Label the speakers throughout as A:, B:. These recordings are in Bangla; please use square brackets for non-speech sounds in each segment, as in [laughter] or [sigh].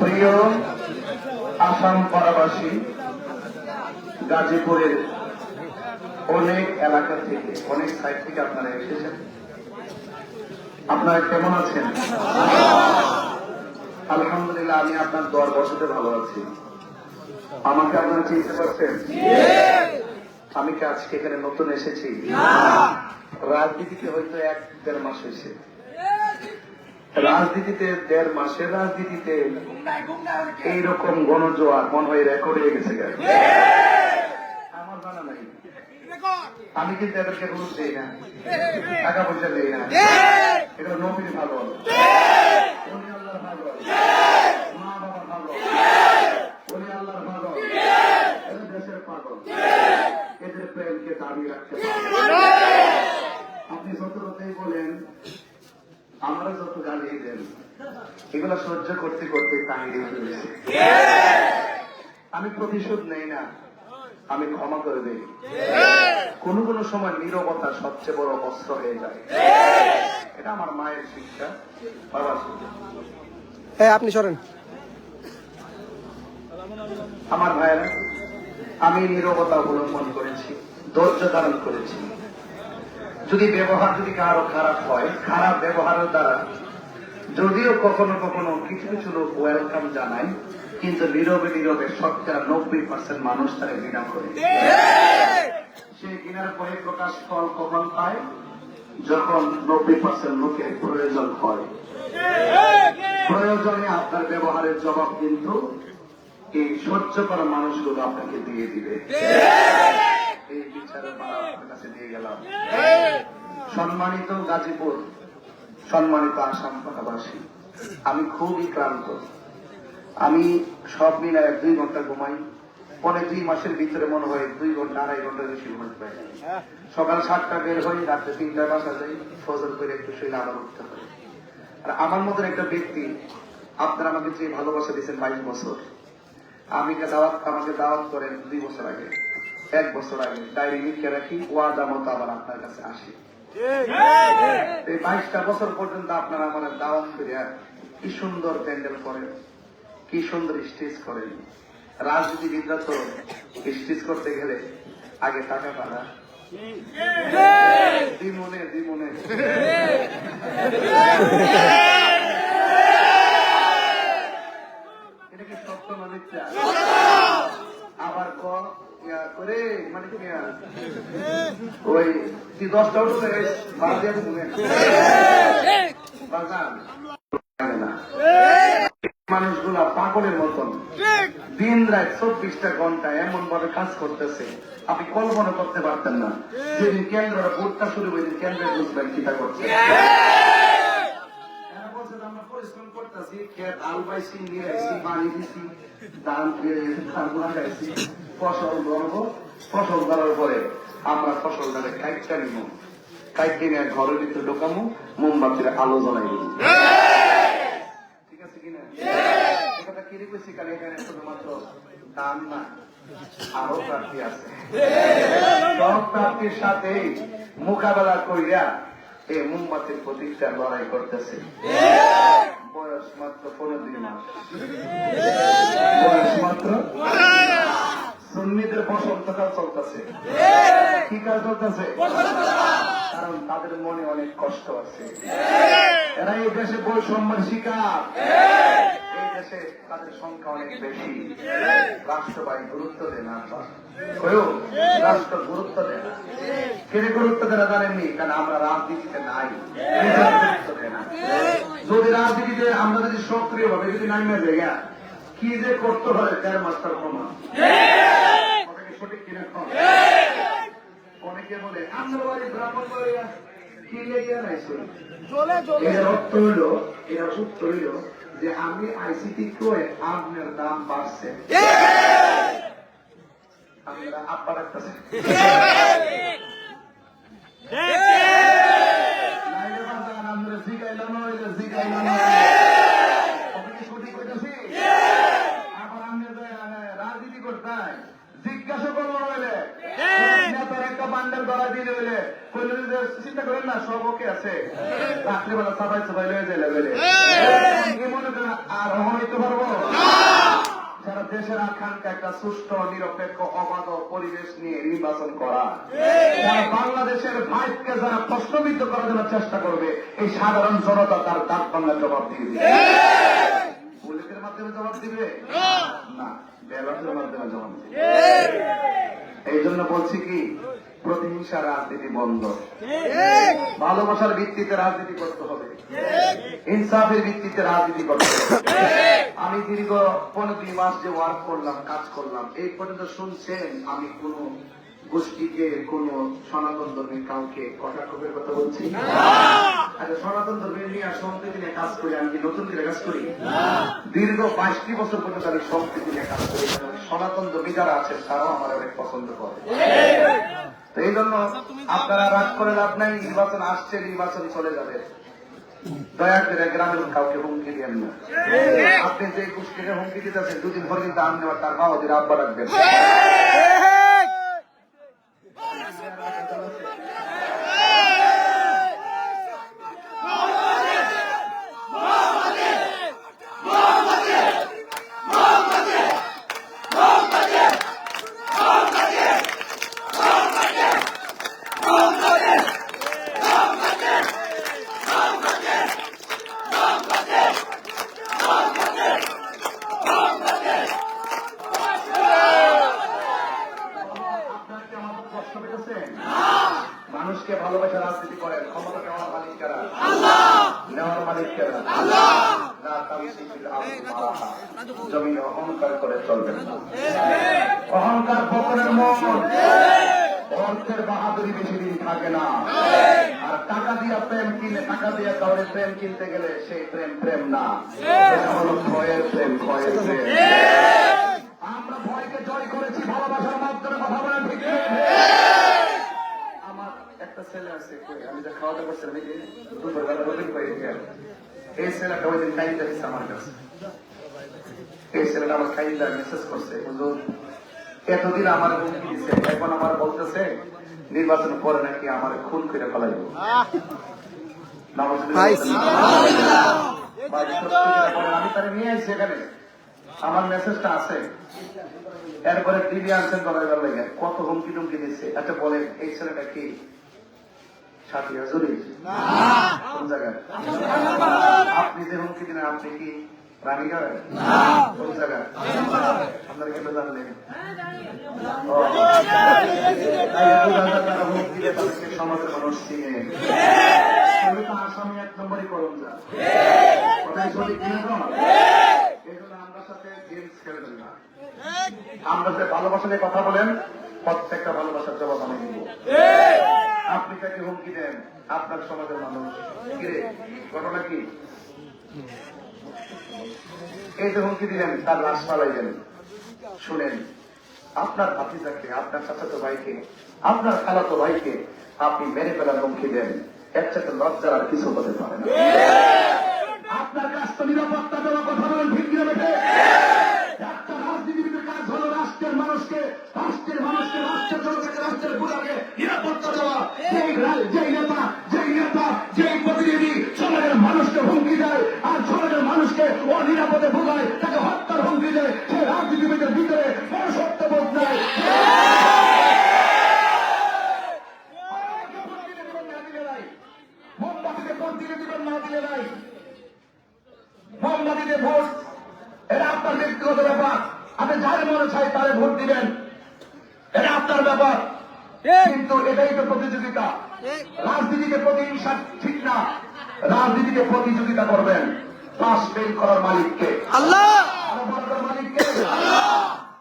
A: প্রিয় আসাম পাড়াবাসী গাজীপুরের অনেক এলাকা থেকে অনেক সাইড থেকে আপনারা এসেছেন। আপনারা কেমন আছেন? আলহামদুলিল্লাহ আমি আপনার দর বছরে ভালো আছি। আমাকে আপনারা চিনতে পারছেন? আমি কি আজকে এখানে নতুন এসেছি? রাজনীতিতে হয়তো এক দেড় মাস হয়েছে। রাজনীতিতে, দেড় মাসের রাজনীতিতে এইরকম গণজোয়ার মনে হয় রেকর্ড হয়ে গেছে। আমার জানা নাই। আমি কিন্তু এদেরকে ঘুষ দিই না। টাকা পয়সা দিই না। এগুলো নবীর ভালো এদের প্রেমকে দাবি রাখতে আপনি যত বলেন আমরা যত গালি দেন এগুলো সহ্য করতে করতে তাহিরে ফেলেছে আমি প্রতিশোধ নেই না আমি ক্ষমা করে দেই। কোন কোন সময় নিরবতা সবচেয়ে বড় অস্ত্র হয়ে যায়। এটা আমার মায়ের শিক্ষা। বাবার শিক্ষা
B: হ্যাঁ আপনি সরেন।
A: আমার ভাইয়েরা আমি নিরবতা অবলম্বন করেছি ধৈর্য ধারণ করেছি। যদি ব্যবহার যদি কারও খারাপ হয়, খারাপ ব্যবহারের দ্বারা, যদিও কখনো কখনো কিছু কিছু লোক ওয়েলকাম জানায়, কিন্তু নীরবে নীরবে শতকরা নব্বই পার্সেন্ট মানুষ তারা ঘৃণা করে। সেই ঘৃণার বহি প্রকাশ ফল কখন পায় যখন নব্বই পার্সেন্ট লোকের প্রয়োজন হয়। প্রয়োজনে আপনার ব্যবহারের জবাব কিন্তু এই সহ্য করা মানুষগুলো আপনাকে দিয়ে দিবে। এই বিচারের মারা আপনার কাছে দিয়ে গেলাম। সম্মানিত গাজীপুর সম্মানিত আসাম পাঠাবাসী আমি খুবই ক্লান্ত। আমি সব মিলে এক দুই ঘণ্টা ঘুমাই পরে দুই মাসের ভিতরে মনে হয় দুই ঘণ্টা আড়াই ঘণ্টা বেশি ঘুমাতে পারি না। সকাল সাতটা বের হই রাত্রে তিনটায় বাসা যাই ফজর করে একটু শুয়ে আবার উঠতে হয় আর আমার মতন একটা ব্যক্তি আপনারা আমাকে যে ভালোবাসা দিয়েছেন বাইশ বছর আমি দাওয়াত আমাকে দাওয়াত করেন দুই বছর আগে। এক বছর আগে। ডায়েরি লিখে রাখি ওয়াদা মতো আবার আপনার কাছে আসি। এই বাইশটা বছর পর্যন্ত আপনারা আমার দাওয়াত করে কি সুন্দর প্যান্ডেল করেন কি সুন্দর স্টেজ করেন। রাজনীতিবিদরা তো স্টেজ করতে গেলে আগে টাকা পাড়া দিমনে দিমনে এটা কি সত্য না মিথ্যা আবার ক ইয়া করে মানে কি ইয়া, ওই তুই দশটা উঠে বাদ দিয়ে ঘুমে বাজান মানুষগুলা পাগলের মতন। দিন রাত চব্বিশটা ঘণ্টা এমন ভাবে কাজ করতেছে। আপনি কল্পনা করতে পারতেন না। যেদিন কেন্দ্র ভোটটা শুরু হয়েছে কেন্দ্রে বুঝবেন কিটা করছে। ফসল ধরব, ফসল ধরার পরে আমরা ফসলটাকে কাইটটা নিব কাইটে নিয়ে ঘরের ভিতরে ঢোকামো, মোমবাতির আলো জ্বলাই দিব ঠিক আছে কিনা কি শুধুমাত্র দান না, আরও আছে। সব সাথে মোকাবেলা এই মোমবাতির প্রতীকটা লড়াই করতেছে। বয়স মাত্র পনেরো দুই বয়স মাত্র সুন্নিদের চলতেছে। কি কাজ চলতেছে। কারণ তাদের মনে অনেক কষ্ট আছে। এরা এই দেশে বৈষম্যের শিকার। এই দেশে তাদের সংখ্যা অনেক বেশি। রাষ্ট্র গুরুত্ব দেয় না। রাষ্ট্র গুরুত্ব দেয় না। কেন গুরুত্ব দেয় না জানেননি? কারণ আমরা রাজনীতিতে নাই। গুরুত্ব দেয় না। যদি রাজনীতিতে আমরা যদি সক্রিয় ভাবে যদি নামে জায়গা কি যে করতে হয় দেড় মাস্টার প্রমাণ কথা কি সঠিক কিনা কম? অনেকে বলে বাড়ি ব্রাহ্মণ বাড়ি কি লেগে নাইছে? এর অর্থ হইল এর উত্তর হইল যে আমি আইসিটি করে আপনার দাম বাড়ছে। আপনারা আব্বা রাখতেছে নাইলে বাজান আমরা জিগাইলাম জিগাইলাম আপনি কি সঠিক কইতাছি আবার আমি বান্ডেল ধরা দিলে হইলে চিন্তা করেন না সব ওকে আছে। রাত্রিবেলা সাফাই সাফাই লয়ে যায় লেভেলে। কি মনে করেন আর হইতে পারব? যারা দেশের আকাঙ্ক্ষা একটা সুষ্ঠু নিরপেক্ষ অবাধ পরিবেশ নিয়ে নির্বাচন করা। যারা বাংলাদেশের ভাইকে যারা প্রশ্নবিদ্ধ করার জন্য চেষ্টা করবে এই সাধারণ জনতা তার ডাক বাংলার জবাব দিয়ে দিবে। পুলিশের মাধ্যমে জবাব দিবে? না। ব্যালটের মাধ্যমে জবাব দিবে। এই জন্য বলছি কি প্রতিহিংসা রাজনীতি বন্ধ। ভালোবাসার ভিত্তিতে রাজনীতি করতে হবে। ইনসাফের ভিত্তিতে রাজনীতি করতে হবে। আমি দীর্ঘ পনেরো দুই মাস যে ওয়ার্ক করলাম কাজ করলাম এই পর্যন্ত শুনছেন আমি কোন গোষ্ঠীকে কোন সনাতন ধর্মের কাউকে কটাক্ষের কথা বলছি? আচ্ছা সনাতন ধর্মের নিয়ে সম্প্রীতি নিয়ে কাজ করি আমি কি নতুন করে কাজ করি? দীর্ঘ বাইশটি বছর পর্যন্ত আমি সম্প্রীতি নিয়ে কাজ করি সনাতন জমি যারা আছে তারাও আমার অনেক পছন্দ করে। তো এই জন্য আপনারা রাগ করে লাভ নাই নির্বাচন আসছে নির্বাচন চলে যাবে। দয়া করে গ্রামের কাউকে হুমকি দিয়েন না। আপনি যে গোষ্ঠীকে হুমকি দিতেছেন দুদিন পর কিন্তু আবার তার বাবাদের আব্বা রাখবেন আপনার কি আমার কষ্ট পেতেছেন মানুষকে ভালোবাসা রাজনীতি করেন ক্ষমতা নেওয়ার মালিক কারা নেওয়ার মালিক কারা না তামসিকিল আরদি মারাহা। জমিনে অহংকার করে চলবেন না। অহংকার পতনের মন অর্থের বাহাদুরি বেশি দিন থাকে না। আর টাকা দিয়া প্রেম কিনে টাকা দিয়া কাউরে প্রেম কিনতে গেলে সেই প্রেম প্রেম না। এটা হলো ভয়ের প্রেম ভয়ের প্রেম। আমরা ভয়কে জয় করেছি ভালোবাসার মাধ্যমে কথা বলেন ঠিক আমার একটা ছেলে আছে আমি যে খাওয়া দাওয়া করছিলাম এই ছেলেটা ওই দিন খাইতে দিচ্ছে আমার কাছে। এই ছেলেটা আমার খাইতে মেসেজ করছে হুজুর এতদিন আমার হুমকি দিছে এখন আমার বলতেছে নির্বাচন পরে নাকি আমার খুন করে ফেলাইব। আমি তারা নিয়ে আসছি এখানে। আমার মেসেজটা আছে। এরপরে টিভি আনছেন করার লাগে কত হুমকি টুমকি দিচ্ছে আচ্ছা বলেন এই ছেলেটা কি? সাথী হাজুরি? কোন জায়গায়? আপনি যে হুমকি দিলেন আপনি কি কোন জায়গায় আপনারা কেন জানলেন তারা হুমকি তাদেরকে সমাজের মানুষ চিনে আসামি এক নম্বরই করুন যা সঠিক জন্য আমরা সাথে গেমস খেলবেন না আমরা যে ভালোবাসা নিয়ে কথা বলেন প্রত্যেকটা ভালোবাসার জবাব আমি দিব আপনি তাকে হুমকি দেন? আপনার সমাজের মানুষ। ঘটনা কি? এই যে হুমকি দিলেন, তার লাশ পালাইলেন। শুনেন, আপনার ভাতিজাকে, আপনার চাচাতো ভাইকে, আপনার খালাতো ভাইকে আপনি মেরে ফেলার হুমকি দেন। এর চাইতে লজ্জার আর কিছু হতে পারে না। আপনার কাছ তো নিরাপত্তা দেওয়া কথা বলেন, ঠিক বেটে একটা রাজনীতিবিদের কাজ হলো রাষ্ট্রের মানুষকে রাষ্ট্রের মানুষকে, রাষ্ট্রের জনতাকে, রাষ্ট্রের গুলাকে নিরাপত্তা দেওয়া। যেই নেতা রাজনীতিকে প্রতিযোগিতা করবেন। পাশ ফেল করার মালিককে।
B: আল্লাহ!
A: বড় বড় মালিককে।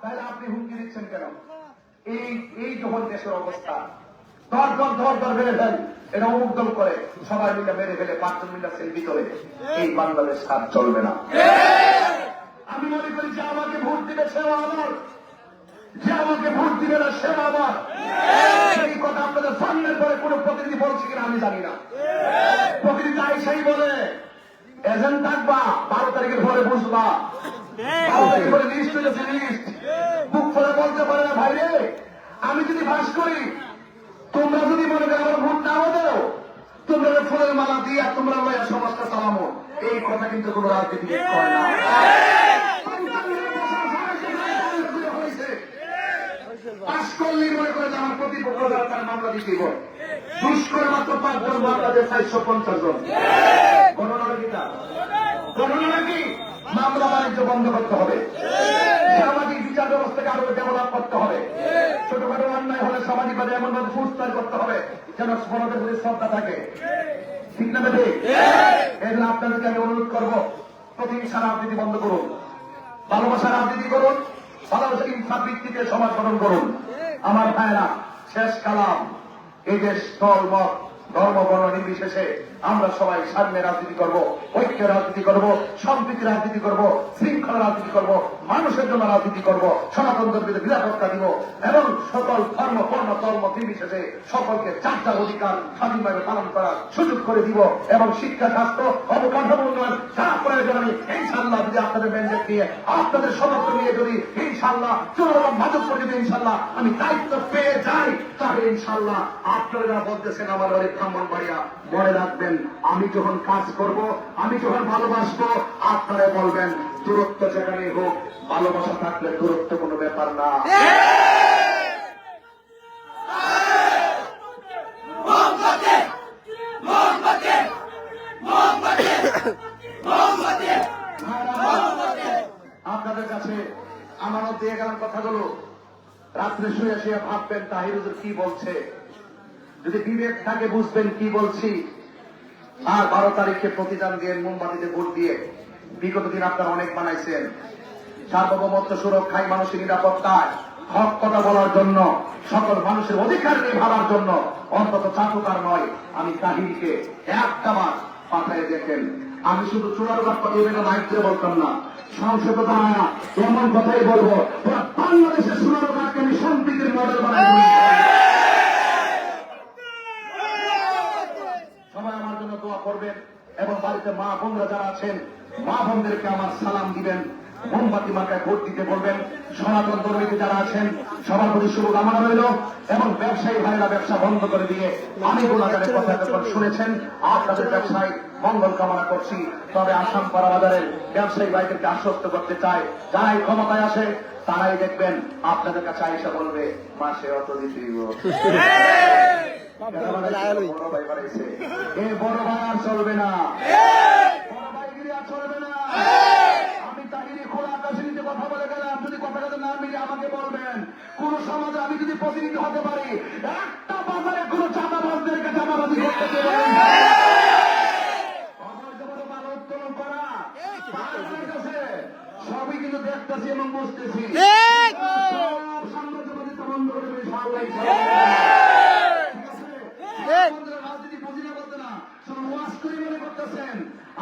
A: তাহলে আপনি হুমকি দিচ্ছেন কেন? এই এই যখন দেশের অবস্থা দর দর দর দর মেরে ফেল এটা অমুক দল করে সবাই মিলে মেরে ফেলে পাঁচজন মিলে সেলফি করে এই বাংলাদেশ আর চলবে না। আমি মনে করি যে আমাকে ভোট দিবে সেও আমার। যে আমাকে ভোট দিবে না সেও আমার এই কথা আপনাদের সামনের পরে কোন প্রতিনিধি বলছে কিনা আমি জানি না। প্রতিনিধি আইসাই বলে, এজেন্ট থাকবা বারো তারিখের পরে বুঝবা। বারো তারিখের পরে লিস্ট হয়েছে লিস্ট বুক করে বলতে পারে না ভাই রে আমি যদি বাস করি, তোমরা যদি মনে করো আমার ভোট নাও দেও, তোমরা ফুলের মালা দিয়ে আর তোমরা সমাজটা চালামো। এই কথা কিন্তু কোনো রাজনীতিবিদ কয় না। পাশ করলেই মনে করে আমার প্রতিপক্ষ তার মামলা দিতে দুষ্কর মাত্র পাঁচজন মামলা দিয়ে চারশো পঞ্চাশ জন। গণনা কি তা? গণনা কি? মামলা বাণিজ্য বন্ধ করতে হবে। সামাজিক বিচার ব্যবস্থাকে আরও ডেভেলপ করতে হবে। ছোটখাটো অন্যায় হলে সামাজিকভাবে এমন ভাবে পুরস্কার করতে হবে যেন সমাজের প্রতি শ্রদ্ধা থাকে। ঠিক না বেঠে? এজন্য আপনাদেরকে আমি অনুরোধ করব প্রতিহিংসা রাজনীতি বন্ধ করুন। ভালোবাসা রাজনীতি করুন। ভালোবাসা ইনসাফ ভিত্তিতে সমাজ গঠন করুন। আমার ভাইরা শেষ কালাম। এদের স্থল মত ধর্ম বর্ণ নির্বিশেষে আমরা সবাই সামনে রাজনীতি করব, ঐক্য রাজনীতি করব, সম্প্রীতি রাজনীতি করব, শৃঙ্খলা রাজনীতি করব, মানুষের জন্য রাজনীতি করব সনাতন ধর্মীয় নিরাপত্তা দিব এবং সকল ধর্ম বর্ণ ধর্ম নির্বিশেষে সকলকে চারটার অধিকার স্বাধীনভাবে পালন করার সুযোগ করে দিব এবং শিক্ষা, স্বাস্থ্য, অবকাঠামো উন্নয়ন যা প্রয়োজন আমি ইনশাল্লাহ যদি আপনাদের ম্যান্ডেট নিয়ে আপনাদের সমর্থন নিয়ে যদি ইনশাল্লাহ চূড়ান্ত মাদক যদি ইনশাল্লাহ আমি দায়িত্ব পেয়ে যাই, তাহলে ইনশাল্লাহ আপনারা বলতেছেন আমার বাড়ি ব্রাহ্মণ বাড়িয়া মনে রাখবেন, আমি যখন কাজ করব, আমি যখন ভালোবাসবো, আপনারা বলবেন, দূরত্ব যেখানে হোক, ভালোবাসা থাকলে দূরত্ব কোনো ব্যাপার না। আপনাদের কাছে আমানত দিয়ে গেলাম কথাগুলো। রাত্রে শুয়ে শুয়ে ভাববেন তাহির হুজুর কি বলছে? যদি বিবেক থাকে বুঝবেন কি বলছি। আর বারো তারিখে প্রতিদান দিয়ে মোমবাতিতে ভোট দিয়ে বিগত দিন আপনারা অনেক বানাইছেন। সার্বভৌমত্ব সুরক্ষায় মানুষের নিরাপত্তায় হক কথা বলার জন্য, সকল মানুষের অধিকার নিয়ে ভাবার জন্য, অন্তত চাটুকার নয়, আমি কাহিনীকে একটা বার পাঠায় দেখেন। আমি শুধু চূড়ার কথা এভাবে মাইক বলতাম না, সংসদে দাঁড়ায় এমন কথাই বলব বাংলাদেশের সুরক্ষাকে আমি সম্প্রীতির মডেল বানাই সবাই আমার জন্য দোয়া করবেন এবং বাড়িতে মা বোনরা যারা আছেন, মা বোনদেরকে আমার সালাম দিবেন, মোমবাতি মার্কায় ভোট দিতে বলবেন। সনাতন ধর্মীতে যারা আছেন সবার প্রতি শুভকামনা রইল এবং ব্যবসায়ী ভাইরা ব্যবসা বন্ধ করে দিয়ে আমি গোলাগারের কথা যখন শুনেছেন, আপনাদের ব্যবসায় মঙ্গল কামনা করছি। তবে আসাম পাড়া বাজারের ব্যবসায়ী ভাইদেরকে আশ্বস্ত করতে চাই, যারাই ক্ষমতায় আসে তারাই দেখবেন, আপনাদের কাছে আইসা বলবে, মাসে অত দিতে [laughs] দিব। বড় ভাই বাড়াইছে। এ বড় ভাই আর চলবে না বড় ভাইগিরি আর চলবে না আমি তাহিরি খোলা আকাশে নিচে কথা বলে গেলাম যদি কথা কথা না মিলে আমাকে বলবেন কোন সমাজে আমি যদি প্রতিনিধি হতে পারি একটা বাজারে কোন চাঁদাবাজদেরকে চাঁদাবাজি করতে। সবই কিন্তু দেখতেছি এবং বুঝতেছি সব করে দেবে, ইনশাআল্লাহ, ইনশাআল্লাহ। ঠিক আছে? আমাদের রাজনীতি বুঝি না বলতে না, শুধু মনে করতেছেন।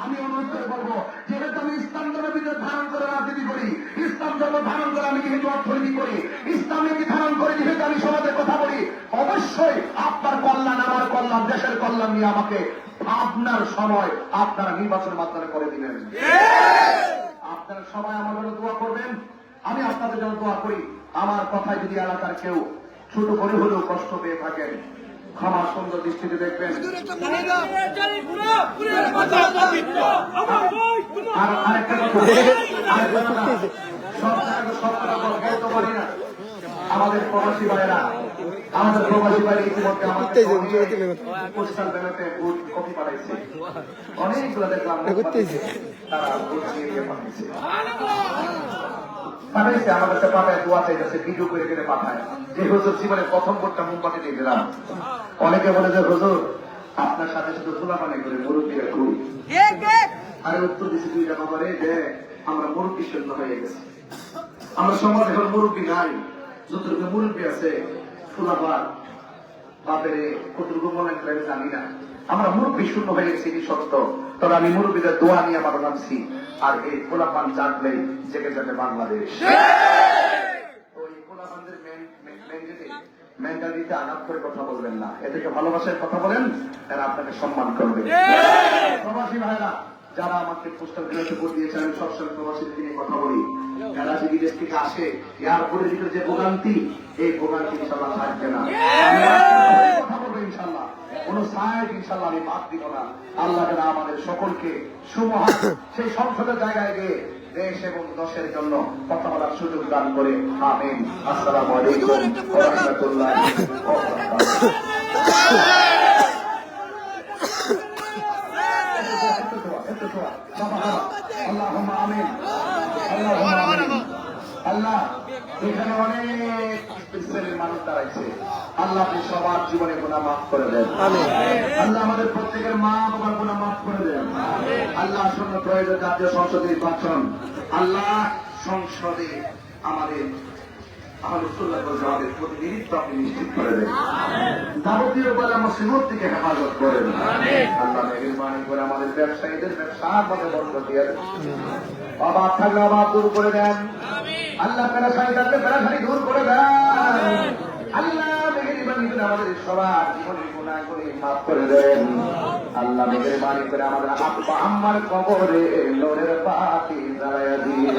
A: আমি অনুরোধ করে বলব, যেহেতু আমি ইসলাম ধর্মের বিরুদ্ধে ধারণ করে রাজনীতি করি, ইসলাম ধর্ম ধারণ করে আমি কিন্তু অর্থনীতি করি ইসলামকে ধারণ করে যেহেতু আমি সমাজের কথা বলি, অবশ্যই আপনার কল্যাণ, আমার কল্যাণ, দেশের কল্যাণ নিয়ে আমাকে আপনার সময় আপনারা নির্বাচনের মাধ্যমে করে দিবেন আপনারা সবাই আমার জন্য দোয়া করবেন, আমি আপনাদের জন্য দোয়া করি আমার কথায় যদি এলাকার কেউ ছোট করে হলেও কষ্ট পেয়ে থাকেন ক্ষমা সুন্দর দৃষ্টিতে দেখবেন। আর আরেকটা কথা। বলতে তো পারি না। আমাদের প্রবাসী ভাইরা আমাদের প্রবাসী ভাই ইতিমধ্যে ব্যালটে ভোট কপি পাঠাইছে। অনেকগুলো দেখলাম। তারা পাঠাইছে আমার কাছে পাঠায় দোয়া চাইতেছে ভিডিও করে করে পাঠায়। যে হুজুর জীবনে প্রথম ভোটটা মোমবাতি দিয়ে দিলাম। অনেকে বলে যে হুজুর আপনার সাথে শুধু খোলা পানি করে মুরব্বীরা খুব আরে উত্তর দিচ্ছে দুইটা বাবারে যে আমরা মুরব্বী শূন্য হয়ে গেছি। আমরা সমাজ এখন মুরব্বী নাই। যতটুকু মুরব্বী আছে ফুলাবার বাপেরে কতটুকু মনে করে জানি না। আমরা মুরব্বী শূন্য হয়ে গেছি এটি সত্য। তবে আমি মুরব্বীদের দোয়া নিয়ে আমার নামছি। আর এই খোলাপান জাগলেই জেগে যাবে বাংলাদেশ। মেন্টালিটিতে আঘাত করে কথা বলবেন না এদেরকে ভালোবাসার কথা বলেন এরা আপনাকে সম্মান করবে। প্রবাসী ভাইরা যারা আমাকে পোস্টাল গ্রাহকে ভোট দিয়েছেন আমি সবসময় প্রবাসীদের নিয়ে কথা বলি। এরা যে বিদেশ থেকে আসে এয়ারপোর্টের ভিতরে যে ভোগান্তি এই ভোগান্তি ইনশাল্লাহ থাকবে না। কথা বলব ইনশাল্লাহ কোন সাহেব ইনশাল্লাহ আমি বাদ দিব না। আল্লাহ যেন আমাদের সকলকে সুমহান সেই সংসদের জায়গায় গিয়ে দেশ এবং দশের জন্য কথা বলার সুযোগ দান করে। আমিন। আসসালামু আলাইকুম। রাহমাতুল্লাহি ওয়া বারাকাতুহু আল্লাহুম্মা আমিন আল্লাহুম্মা আমিন আল্লাহ এখানে অনেক শ্রেণির মানুষ দাঁড়াইছে। আল্লাহ আপনি সবার জীবনে গুণা মাফ করে দেন। আল্লাহ আমাদের প্রত্যেকের মা বাবার গুণা মাফ করে দেন। আল্লাহ শূন্য প্রয়োজন জাতীয় সংসদ নির্বাচন। আল্লাহ সংসদে আমাদের জামাতের প্রতিনিধিত্ব আপনি নিশ্চিত করে দেন। যাবতীয় বেলা মুসিবত থেকে হেফাজত করেন। আল্লাহ মেহরবানি করে আমাদের ব্যবসায়ীদের ব্যবসার মধ্যে বন্ধ দিয়ে থাকলে অভাব দূর করে দেন। আল্লাহ পেরাশানি থাকলে পেরাশানি দূর করে দেন আল্লাহ মেহরবানি করে আমাদের সবার জীবনে গুণা করে মাফ করে দেন। আল্লাহ মেহরবানি করে আমাদের আব্বা আম্মার কবরে পাতি দাঁড়ায় দিয়ে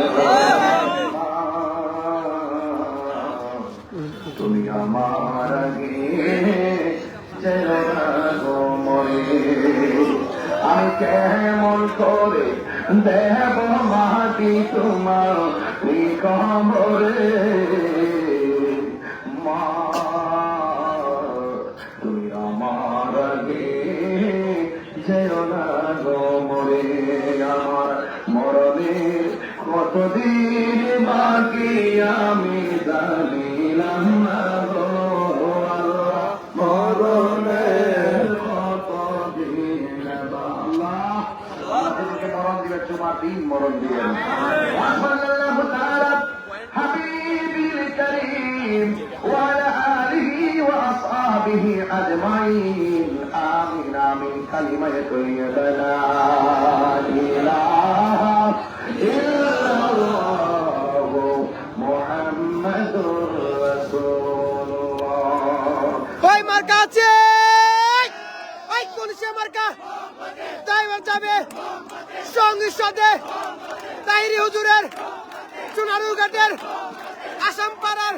A: তুমি আমার আগে চেনো না গো মরে আমি কেমন করে দেব কবরে মা। তুই আমার আগে যেও না গো মরে আমার মরণের কতদিন ময় কইলা ইলাহা
B: ইল্লাল্লাহু মার্কা আছে ওই কোন সাথে। তাইরি হুজুরের সোনারু ঘাটের আসাম পাড়ার